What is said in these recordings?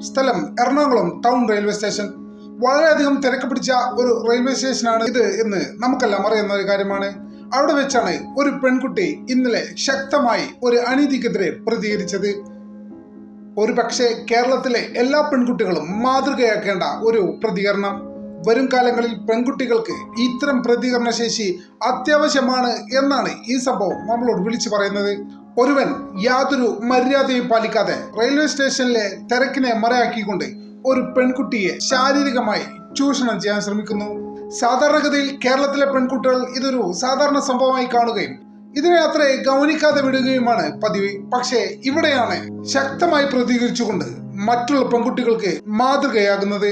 സ്ഥലം Ernakulam town railway station. വളരെയധികം തിരക്ക് പിടിച്ച ഒരു റെയിൽവേ സ്റ്റേഷനാണ് ഇത് എന്ന് നമുക്കെല്ലാം അറിയുന്ന ഒരു കാര്യമാണ്. അവിടെ വെച്ചാണ് ഒരു പെൺകുട്ടി ഇന്നലെ ശക്തമായി ഒരു അനീതിക്കെതിരെ പ്രതികരിച്ചത്. ഒരു പക്ഷേ കേരളത്തിലെ എല്ലാ പെൺകുട്ടികളും മാതൃകയാക്കേണ്ട ഒരു പ്രതികരണം. വരും കാലങ്ങളിൽ പെൺകുട്ടികൾക്ക് ഇത്തരം പ്രതികരണ ശേഷി അത്യാവശ്യമാണ് എന്നാണ് ഈ സംഭവം നമ്മളോട് വിളിച്ചു പറയുന്നത്. ഒരുവൻ യാതൊരു മര്യാദയും പാലിക്കാതെ റെയിൽവേ സ്റ്റേഷനിലെ തിരക്കിനെ മറയാക്കിക്കൊണ്ട് ഒരു പെൺകുട്ടിയെ ശാരീരികമായി ചൂഷണം ചെയ്യാൻ ശ്രമിക്കുന്നു. സാധാരണഗതിയിൽ കേരളത്തിലെ പെൺകുട്ടികൾ ഇതൊരു സാധാരണ സംഭവമായി കാണുകയും ഇതിനെ അത്ര ഗൗനിക്കാതെ വിടുകയുമാണ് പതിവ്. പക്ഷേ ഇവിടെയാണ് ശക്തമായി പ്രതികരിച്ചുകൊണ്ട് മറ്റുള്ള പെൺകുട്ടികൾക്ക് മാതൃകയാകുന്നത്.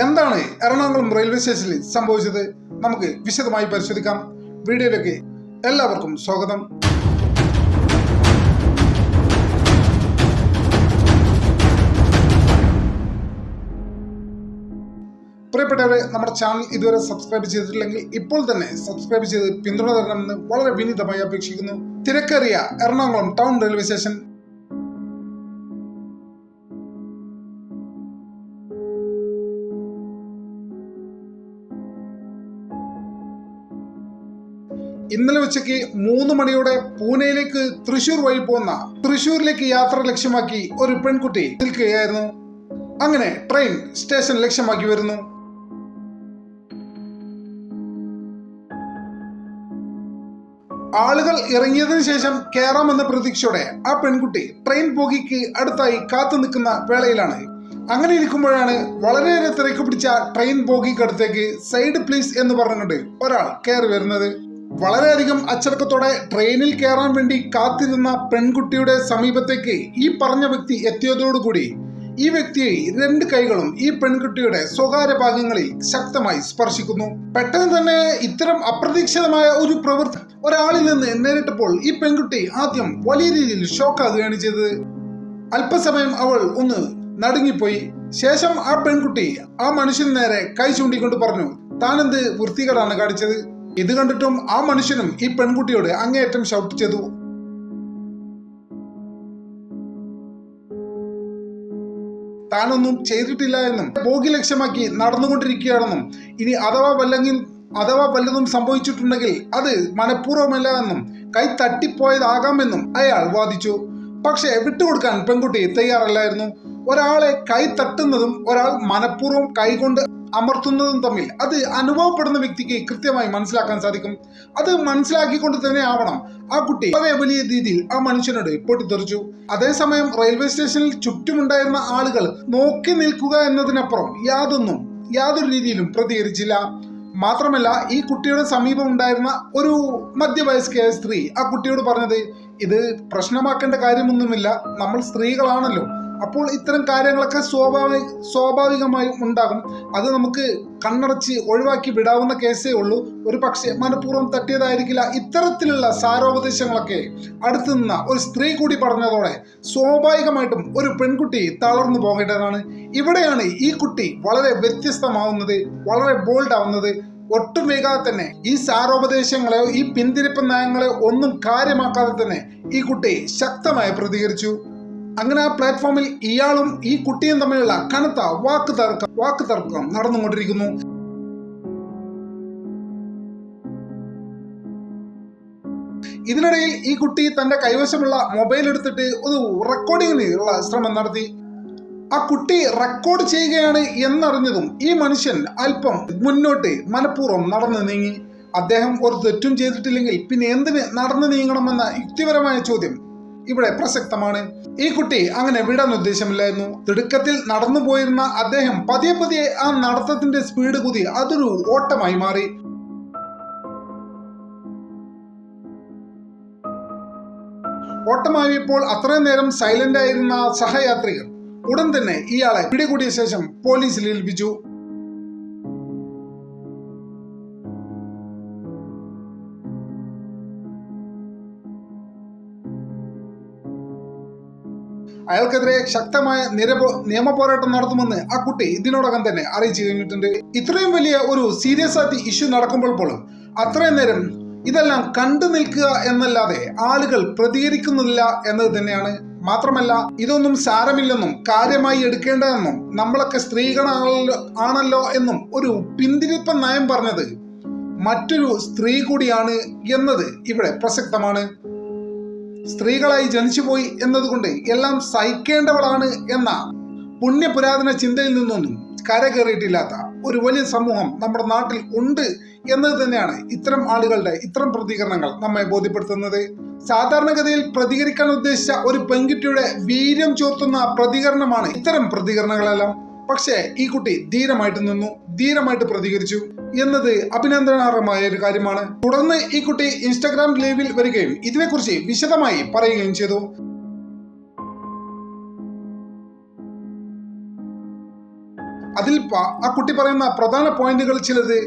എന്താണ് എറണാകുളം റെയിൽവേ സ്റ്റേഷനിൽ സംഭവിച്ചത്? നമുക്ക് വിശദമായി പരിശോധിക്കാം. വീഡിയോയിലേക്ക് എല്ലാവർക്കും സ്വാഗതം. പ്രിയപ്പെട്ടവരെ നമ്മുടെ ചാനൽ ഇതുവരെ സബ്സ്ക്രൈബ് ചെയ്തിട്ടില്ലെങ്കിൽ ഇപ്പോൾ തന്നെ സബ്സ്ക്രൈബ് ചെയ്ത് പിന്തുണ തരണമെന്ന് വളരെ വിനീതമായി അപേക്ഷിക്കുന്നു. തിരക്കേറിയ എറണാകുളം ടൗൺ റെയിൽവേ സ്റ്റേഷൻ ഇന്നലെ ഉച്ചയ്ക്ക് മൂന്ന് മണിയോടെ പൂനെയിലേക്ക് തൃശൂർ വഴി പോകുന്ന തൃശൂരിലേക്ക് യാത്ര ലക്ഷ്യമാക്കി ഒരു പെൺകുട്ടി നിൽക്കുകയായിരുന്നു. അങ്ങനെ ട്രെയിൻ സ്റ്റേഷൻ ലക്ഷ്യമാക്കി വരുന്നു. ആളുകൾ ഇറങ്ങിയതിനു ശേഷം കയറാമെന്ന പ്രതീക്ഷയോടെ ആ പെൺകുട്ടി ട്രെയിൻ പോകിക്ക് അടുത്തായി കാത്തു നിൽക്കുന്ന വേളയിലാണ്. അങ്ങനെ ഇരിക്കുമ്പോഴാണ് വളരെയേറെ തിരക്ക് പിടിച്ച ട്രെയിൻ ബോഗിക്കടുത്തേക്ക് സൈഡ് പ്ലീസ് എന്ന് പറഞ്ഞുകൊണ്ട് ഒരാൾ കയറി വരുന്നത്. വളരെയധികം അച്ചടക്കത്തോടെ ട്രെയിനിൽ കയറാൻ വേണ്ടി കാത്തിരുന്ന പെൺകുട്ടിയുടെ സമീപത്തേക്ക് ഈ പറഞ്ഞ വ്യക്തി എത്തിയതോടുകൂടി ഈ വ്യക്തിയെ രണ്ട് കൈകളും ഈ പെൺകുട്ടിയുടെ സ്വകാര്യ ഭാഗങ്ങളിൽ ശക്തമായി സ്പർശിക്കുന്നു. പെട്ടെന്ന് തന്നെ ഇത്തരം അപ്രതീക്ഷിതമായ ഒരു പ്രവൃത്തി ഒരാളിൽ നിന്ന് നേരിട്ടപ്പോൾ ഈ പെൺകുട്ടി ആദ്യം വലിയ രീതിയിൽ ഷോക്കാകുകയാണ് ചെയ്തത്. അല്പസമയം അവൾ ഒന്ന് നടുങ്ങിപ്പോയി. ശേഷം ആ പെൺകുട്ടി ആ മനുഷ്യന് നേരെ കൈ ചൂണ്ടിക്കൊണ്ട് പറഞ്ഞു താനെന്ത് വൃത്തികളാണ് കാണിച്ചത്? ഇത് കണ്ടിട്ടും ആ മനുഷ്യനും ഈ പെൺകുട്ടിയോട് അങ്ങേയറ്റം ഷൗട്ട് ചെയ്തു. താനൊന്നും ചെയ്തിട്ടില്ല എന്നും ഭോഗി ലക്ഷ്യമാക്കി നടന്നുകൊണ്ടിരിക്കുകയാണെന്നും ഇനി അഥവാ വല്ലെങ്കിൽ അഥവാ വല്ലതും സംഭവിച്ചിട്ടുണ്ടെങ്കിൽ അത് മനഃപൂർവമല്ല എന്നും കൈ തട്ടിപ്പോയതാകാമെന്നും അയാൾ വാദിച്ചു. പക്ഷേ വിട്ടുകൊടുക്കാൻ പെൺകുട്ടി തയ്യാറല്ലായിരുന്നു. ഒരാളെ കൈ തട്ടുന്നതും ഒരാൾ മനഃപൂർവം കൈകൊണ്ട് അമർത്തുന്നതും തമ്മിൽ അത് അനുഭവപ്പെടുന്ന വ്യക്തിക്ക് കൃത്യമായി മനസ്സിലാക്കാൻ സാധിക്കും. അത് മനസ്സിലാക്കിക്കൊണ്ട് തന്നെ ആവണം. ആ കുട്ടി വളരെ വലിയ രീതിയിൽ ആ മനുഷ്യനോട് പൊട്ടിത്തെറിച്ചു അതേസമയം റെയിൽവേ സ്റ്റേഷനിൽ ചുറ്റുമുണ്ടായിരുന്ന ആളുകൾ നോക്കി നിൽക്കുക എന്നതിനപ്പുറം യാതൊന്നും യാതൊരു രീതിയിലും പ്രതികരിച്ചില്ല. മാത്രമല്ല ഈ കുട്ടിയുടെ സമീപം ഉണ്ടായിരുന്ന ഒരു മധ്യവയസ്കയായ സ്ത്രീ ആ കുട്ടിയോട് പറഞ്ഞത് ഇത് പ്രശ്നമാക്കേണ്ട കാര്യമൊന്നുമില്ല. നമ്മൾ സ്ത്രീകളാണല്ലോ. അപ്പോൾ ഇത്തരം കാര്യങ്ങളൊക്കെ സ്വാഭാവിക സ്വാഭാവികമായും ഉണ്ടാകും. അത് നമുക്ക് കണ്ണടച്ച് ഒഴിവാക്കി വിടാവുന്ന കേസേ ഉള്ളൂ. ഒരു പക്ഷേ മനഃപൂർവം തട്ടിയതായിരിക്കില്ല. ഇത്തരത്തിലുള്ള സാരോപദേശങ്ങളൊക്കെ അടുത്തു നിന്ന ഒരു സ്ത്രീ കൂടി പറഞ്ഞതോടെ സ്വാഭാവികമായിട്ടും ഒരു പെൺകുട്ടി തളർന്നു പോകേണ്ടതാണ്. ഇവിടെയാണ് ഈ കുട്ടി വളരെ വ്യത്യസ്തമാവുന്നത് വളരെ ബോൾഡ് ആവുന്നത് ഒട്ടും വേഗാതെ തന്നെ ഈ സാരോപദേശങ്ങളെയോ ഈ പിന്തിരിപ്പ് നയങ്ങളെയോ ഒന്നും കാര്യമാക്കാതെ തന്നെ ഈ കുട്ടി ശക്തമായി പ്രതികരിച്ചു. അങ്ങനെ ആ പ്ലാറ്റ്ഫോമിൽ ഇയാളും ഈ കുട്ടിയും തമ്മിലുള്ള കനത്ത വാക്ക് തർക്കം വാക്ക് തർക്കം നടന്നുകൊണ്ടിരിക്കുന്നു. ഇതിനിടയിൽ ഈ കുട്ടി തന്റെ കൈവശമുള്ള മൊബൈൽ എടുത്തിട്ട് ഒരു റെക്കോർഡിങ്ങിനുള്ള ശ്രമം നടത്തി. ആ കുട്ടി റെക്കോർഡ് ചെയ്യുകയാണ് എന്നറിഞ്ഞതും ഈ മനുഷ്യൻ അല്പം മുന്നോട്ട് മനഃപൂർവം നടന്നു നീങ്ങി. അദ്ദേഹം ഒരു തെറ്റും ചെയ്തിട്ടില്ലെങ്കിൽ പിന്നെ എന്തിന് നടന്നു നീങ്ങണമെന്ന യുക്തിപരമായ ചോദ്യം ഇവിടെ പ്രസക്തമാണ്. ഈ കുട്ടി അങ്ങനെ വിടാൻ ഉദ്ദേശമില്ലായിരുന്നു. തിടുക്കത്തിൽ നടന്നു പോയിരുന്ന അദ്ദേഹം പതിയെ പതിയെ ആ നടത്തത്തിന്റെ സ്പീഡ് കുതി അതൊരു ഓട്ടമായി മാറി. ഓട്ടമായപ്പോൾ അത്രയും നേരം സൈലന്റ് ആയിരുന്ന സഹയാത്രികർ ഉടൻ തന്നെ ഇയാളെ പിടികൂടിയ ശേഷം പോലീസിൽ ഏൽപ്പിച്ചു. അയാൾക്കെതിരെ ശക്തമായ നിരപോ നിയമ പോരാട്ടം നടത്തുമെന്ന് ആ കുട്ടി ഇതിനോടകം തന്നെ അറിയിച്ചു കഴിഞ്ഞിട്ടുണ്ട്. ഇത്രയും വലിയ ഒരു സീരിയസ് ആയിട്ട് ഇഷ്യൂ നടക്കുമ്പോൾ പോലും അത്രയും നേരം ഇതെല്ലാം കണ്ടു നിൽക്കുക എന്നല്ലാതെ ആളുകൾ പ്രതികരിക്കുന്നില്ല എന്നത് തന്നെയാണ്. മാത്രമല്ല ഇതൊന്നും സാരമില്ലെന്നും കാര്യമായി എടുക്കേണ്ടതെന്നും നമ്മളൊക്കെ സ്ത്രീകളാണല്ലോ ആണല്ലോ എന്നും ഒരു പിന്തിരിപ്പ നയം പറഞ്ഞത് മറ്റൊരു സ്ത്രീ കൂടിയാണ് എന്നത് ഇവിടെ പ്രസക്തമാണ്. സ്ത്രീകളായി ജനിച്ചുപോയി എന്നതുകൊണ്ട് എല്ലാം സഹിക്കേണ്ടവളാണ് എന്ന പുണ്യപുരാതന ചിന്തയിൽ നിന്നൊന്നും കരകയറിയിട്ടില്ലാത്ത ഒരു വലിയ സമൂഹം നമ്മുടെ നാട്ടിൽ ഉണ്ട് എന്നത് തന്നെയാണ് ഇത്തരം ആളുകളുടെ ഇത്തരം പ്രതികരണങ്ങൾ നമ്മെ ബോധ്യപ്പെടുത്തുന്നത്. സാധാരണഗതിയിൽ പ്രതികരിക്കാൻ ഉദ്ദേശിച്ച ഒരു പെൺകുട്ടിയുടെ വീര്യം ചോർത്തുന്ന പ്രതികരണമാണ് ഇത്തരം പ്രതികരണങ്ങളെല്ലാം. പക്ഷേ ഈ കുട്ടി ധീരമായിട്ട് നിന്നു ധീരമായിട്ട് പ്രതികരിച്ചു. എന്നത് അഭിനന്ദനാർഹമായ ഒരു കാര്യമാണ്. തുടർന്ന് ഈ കുട്ടി ഇൻസ്റ്റാഗ്രാം ലൈവിൽ വരികയും ഇതിനെക്കുറിച്ച് വിശദമായി പറയുകയും ചെയ്തു. അതിൽ ആ കുട്ടി പറയുന്ന പ്രധാന പോയിന്റുകൾ ചിലത്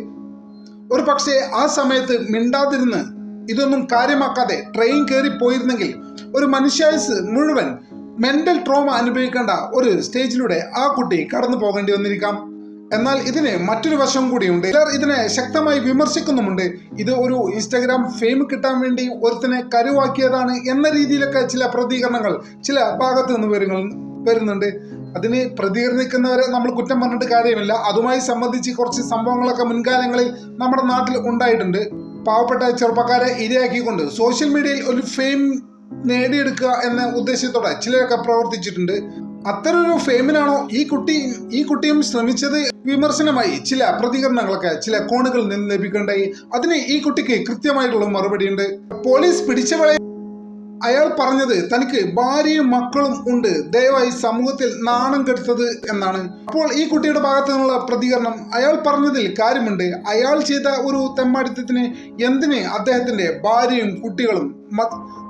ഒരു പക്ഷേ ആ സമയത്ത് മിണ്ടാതിരുന്ന് ഇതൊന്നും കാര്യമാക്കാതെ ട്രെയിൻ കയറി പോയിരുന്നെങ്കിൽ ഒരു മനുഷ്യായുസ് മുഴുവൻ മെന്റൽ ട്രോമ അനുഭവിക്കേണ്ട ഒരു സ്റ്റേജിലൂടെ ആ കുട്ടി കടന്നു പോകേണ്ടി വന്നിരിക്കാം. എന്നാൽ ഇതിന് മറ്റൊരു വശം കൂടിയുണ്ട്. ചിലർ ഇതിനെ ശക്തമായി വിമർശിക്കുന്നുമുണ്ട്. ഇത് ഒരു ഇൻസ്റ്റാഗ്രാം ഫെയിം കിട്ടാൻ വേണ്ടി ഒരുത്തിനെ കരുവാക്കിയതാണ് എന്ന രീതിയിലൊക്കെ ചില പ്രതികരണങ്ങൾ ചില ഭാഗത്ത് നിന്ന് വരുങ്ങൾ വരുന്നുണ്ട്. അതിന് പ്രതികരിക്കുന്നവരെ നമ്മൾ കുറ്റം പറഞ്ഞിട്ട് കാര്യമില്ല. അതുമായി സംബന്ധിച്ച് കുറച്ച് സംഭവങ്ങളൊക്കെ മുൻകാലങ്ങളിൽ നമ്മുടെ നാട്ടിൽ ഉണ്ടായിട്ടുണ്ട്. പാവപ്പെട്ട ചെറുപ്പക്കാരെ ഇരയാക്കിക്കൊണ്ട് സോഷ്യൽ മീഡിയയിൽ ഒരു ഫെയിം നേടിയെടുക്കുക എന്ന ഉദ്ദേശത്തോടെ ചിലരൊക്കെ പ്രവർത്തിച്ചിട്ടുണ്ട്. അത്തരൊരു ഫെയിമിനാണോ ഈ കുട്ടി ഈ കുട്ടിയും ശ്രമിച്ചത്? വിമർശനമായി ചില പ്രതികരണങ്ങളൊക്കെ ചില കോണുകളിൽ നിന്ന് ലഭിക്കേണ്ടായി അതിന് ഈ കുട്ടിക്ക് കൃത്യമായിട്ടുള്ള മറുപടിയുണ്ട്. പോലീസ് പിടിച്ചവളെ അയാൾ പറഞ്ഞത് തനിക്ക് ഭാര്യയും മക്കളും ഉണ്ട്. ദയവായി സമൂഹത്തിൽ നാണം കെടുത്തത് എന്നാണ്. അപ്പോൾ ഈ കുട്ടിയുടെ ഭാഗത്തു നിന്നുള്ള പ്രതികരണം അയാൾ പറഞ്ഞതിൽ കാര്യമുണ്ട്. അയാൾ ചെയ്ത ഒരു തെമ്മാടിത്തത്തിന് എന്തിന് അദ്ദേഹത്തിന്റെ ഭാര്യയും കുട്ടികളും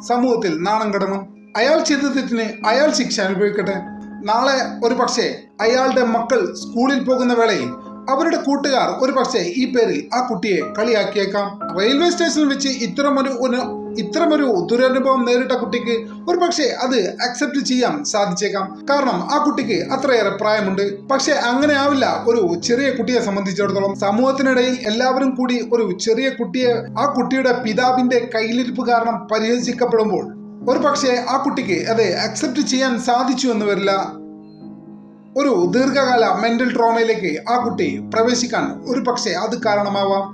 സമൂഹത്തിൽ നാണം കെടണം? അയാൾ ചെയ്ത തെറ്റിന് അയാൾ ശിക്ഷ അനുഭവിക്കട്ടെ? നാളെ ഒരു പക്ഷേ അയാളുടെ മക്കൾ സ്കൂളിൽ പോകുന്ന വേളയിൽ അവരുടെ കൂട്ടുകാർ ഒരു പക്ഷേ ഈ പേരിൽ ആ കുട്ടിയെ കളിയാക്കിയേക്കാം. റെയിൽവേ സ്റ്റേഷനിൽ വെച്ച് ഇത്തരമൊരു ഇത്തരമൊരു ദുരനുഭവം നേരിട്ട കുട്ടിക്ക് ഒരു പക്ഷേ അത് അക്സെപ്റ്റ് ചെയ്യാൻ സാധിച്ചേക്കാം. കാരണം ആ കുട്ടിക്ക് അത്രയേറെ പ്രായമുണ്ട്. പക്ഷെ അങ്ങനെ ആവില്ല ഒരു ചെറിയ കുട്ടിയെ സംബന്ധിച്ചിടത്തോളം. സമൂഹത്തിനിടയിൽ എല്ലാവരും കൂടി ഒരു ചെറിയ കുട്ടിയെ ആ കുട്ടിയുടെ പിതാവിന്റെ കയ്യിലിരിപ്പ് കാരണം പരിഹസിക്കപ്പെടുമ്പോൾ ഒരു പക്ഷേ ആ കുട്ടിക്ക് അതെ അക്സെപ്റ്റ് ചെയ്യാൻ സാധിച്ചു എന്ന് വരില്ല. ഒരു ദീർഘകാല മെന്റൽ ട്രോമയിലേക്ക് ആ കുട്ടി പ്രവേശിക്കാൻ ഒരു പക്ഷേ അത് കാരണമാവാം.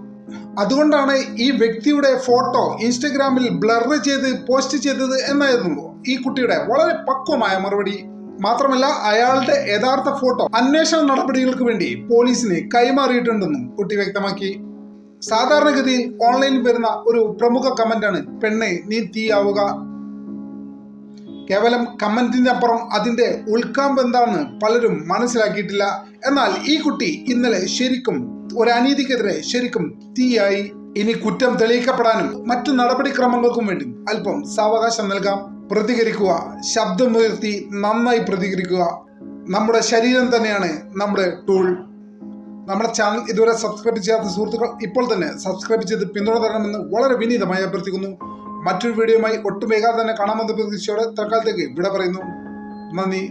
അതുകൊണ്ടാണ് ഈ വ്യക്തിയുടെ ഫോട്ടോ ഇൻസ്റ്റഗ്രാമിൽ ബ്ലർ ചെയ്ത് പോസ്റ്റ് ചെയ്തത് എന്നായിരുന്നു ഈ കുട്ടിയുടെ വളരെ പക്വമായ മറുപടി. മാത്രമല്ല അയാളുടെ യഥാർത്ഥ ഫോട്ടോ അന്വേഷണ നടപടികൾക്ക് വേണ്ടി പോലീസിന് കൈമാറിയിട്ടുണ്ടെന്നും കുട്ടി വ്യക്തമാക്കി. സാധാരണഗതിയിൽ ഓൺലൈനിൽ വരുന്ന ഒരു പ്രമുഖ കമന്റാണ് പെണ്ണ് നീ തീയാവുക. കേവലം കമന്റിന്റെ അപ്പുറം അതിന്റെ ഉൾക്കാമ്പ് എന്താണെന്ന് പലരും മനസ്സിലാക്കിയിട്ടില്ല. എന്നാൽ ഈ കുട്ടി ഇന്നലെ ശരിക്കും ഒരു അനീതിക്കെതിരെ ശരിക്കും തീയായി. ഇനി കുറ്റം തെളിയിക്കപ്പെടാനും മറ്റു നടപടിക്രമങ്ങൾക്കും വേണ്ടി അല്പം സാവകാശം നൽകാം. പ്രതികരിക്കുക ശബ്ദമുയർത്തി നന്നായി പ്രതികരിക്കുക. നമ്മുടെ ശരീരം തന്നെയാണ് നമ്മുടെ ടൂൾ നമ്മുടെ ചാനൽ ഇതുവരെ സബ്സ്ക്രൈബ് ചെയ്യാത്ത സുഹൃത്തുക്കൾ ഇപ്പോൾ തന്നെ സബ്സ്ക്രൈബ് ചെയ്ത് പിന്തുണ തരണമെന്ന് വളരെ വിനീതമായി അഭ്യർത്ഥിക്കുന്നു. മറ്റൊരു വീഡിയോയുമായി ഒട്ടും വേഗം തന്നെ കാണാമെന്ന പ്രതീക്ഷയോടെ തൽക്കാലത്തേക്ക് വിട പറയുന്നു. നന്ദി.